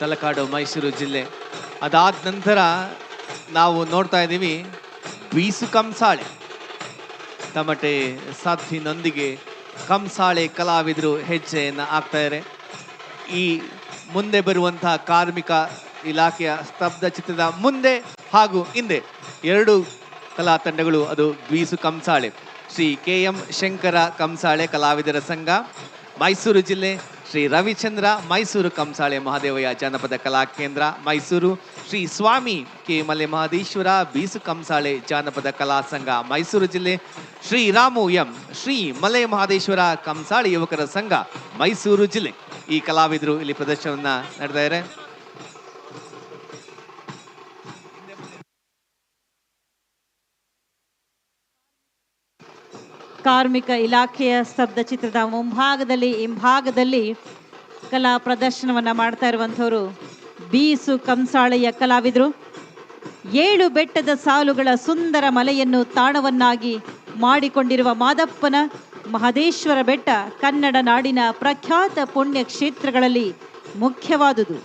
ತಲಕಾಡು, ಮೈಸೂರು ಜಿಲ್ಲೆ. ಅದಾದ ನಂತರ ನಾವು ನೋಡ್ತಾ ಇದ್ದೀವಿ, ಬೀಸು ಕಂಸಾಳೆ. ತಮಟೆ ಸಾಥಿನೊಂದಿಗೆ ಕಂಸಾಳೆ ಕಲಾವಿದರು ಹೆಜ್ಜೆಯನ್ನು ಹಾಕ್ತಾಯಿದ್ದಾರೆ ಈ ಮುಂದೆ ಬರುವಂತಹ ಕಾರ್ಮಿಕ ಇಲಾಖೆಯ ಸ್ತಬ್ಧ ಚಿತ್ರದ ಮುಂದೆ ಹಾಗೂ ಹಿಂದೆ ಎರಡು ಕಲಾ ತಂಡಗಳು, ಅದು ಬೀಸು ಕಂಸಾಳೆ. ಶ್ರೀ ಕೆ ಎಂ ಶಂಕರ ಕಂಸಾಳೆ ಕಲಾವಿದರ ಸಂಘ, ಮೈಸೂರು ಜಿಲ್ಲೆ ಶ್ರೀ ರವಿಚಂದ್ರ ಮೈಸೂರು ಕಂಸಾಳೆ ಮಹಾದೇವಯ್ಯ ಜಾನಪದ ಕಲಾ ಕೇಂದ್ರ ಮೈಸೂರು, ಶ್ರೀ ಸ್ವಾಮಿ ಕೆ ಮಲೆ ಮಹದೇಶ್ವರ ಬೀಸು ಕಂಸಾಳೆ ಜಾನಪದ ಕಲಾ ಸಂಘ ಮೈಸೂರು ಜಿಲ್ಲೆ, ಶ್ರೀ ರಾಮು ಎಂ, ಶ್ರೀ ಮಲೆ ಮಹದೇಶ್ವರ ಕಂಸಾಳೆ ಯುವಕರ ಸಂಘ ಮೈಸೂರು ಜಿಲ್ಲೆ. ಈ ಕಲಾವಿದರು ಇಲ್ಲಿ ಪ್ರದರ್ಶನವನ್ನು ನಡೆತಾ ಕಾರ್ಮಿಕ ಇಲಾಖೆಯ ಸ್ತಬ್ಧ ಚಿತ್ರದ ಮುಂಭಾಗದಲ್ಲಿ ಹಿಂಭಾಗದಲ್ಲಿ ಕಲಾ ಪ್ರದರ್ಶನವನ್ನು ಮಾಡ್ತಾ ಇರುವಂಥವರು ಬೀಸು ಕಂಸಾಳೆಯ ಕಲಾವಿದರು. ಏಳು ಬೆಟ್ಟದ ಸಾಲುಗಳ ಸುಂದರ ಮಲೆಯನ್ನು ತಾಣವನ್ನಾಗಿ ಮಾಡಿಕೊಂಡಿರುವ ಮಾದಪ್ಪನ ಮಹದೇಶ್ವರ ಬೆಟ್ಟ ಕನ್ನಡ ನಾಡಿನ ಪ್ರಖ್ಯಾತ ಪುಣ್ಯ ಕ್ಷೇತ್ರಗಳಲ್ಲಿ ಮುಖ್ಯವಾದುದು.